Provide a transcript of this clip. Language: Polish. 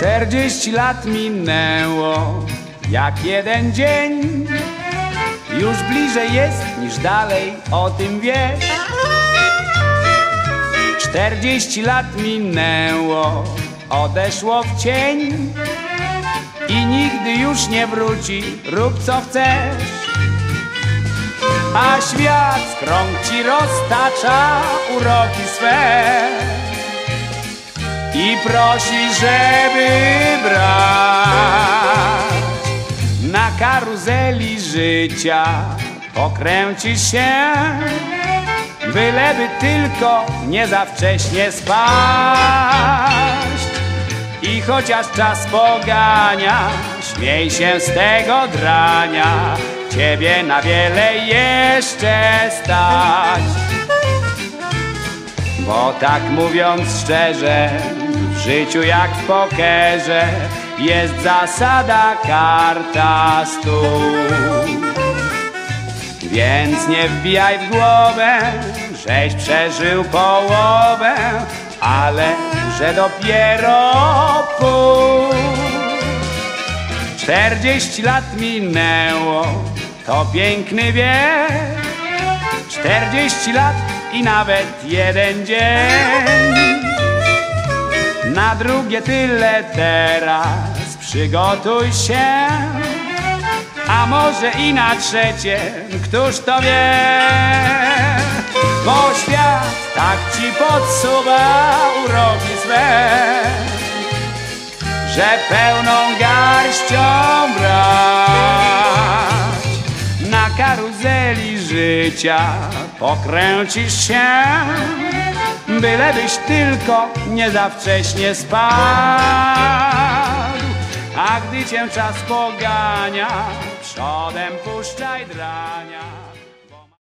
Czterdzieści lat minęło jak jeden dzień. Już bliżej jest niż dalej, o tym wiesz. Czterdzieści lat minęło, odeszło w cień. I nigdy już nie wróci, rób co chcesz. A świat z krąg ci roztacza uroki swe prosi, żeby brać na karuzeli życia pokręcisz się, byleby tylko nie za wcześnie spaść. I chociaż czas pogania, śmiej się z tego drania, ciebie na wiele jeszcze stać. Bo tak mówiąc szczerze, życiu jak w pokerze jest zasada karta stół. Więc nie wbijaj w głowę, żeś przeżył połowę, ale że dopiero pół. Czterdzieści lat minęło, to piękny wiek. Czterdzieści lat i nawet jeden dzień. Na drugie tyle teraz przygotuj się, a może i na trzecie, któż to wie? Bo świat tak ci podsuwa uroki swe, że pełną garścią brać. Na karuzeli życia pokręcisz się, bylebyś tylko nie za wcześnie spadł. A gdy cię czas pogania, przodem puszczaj drania.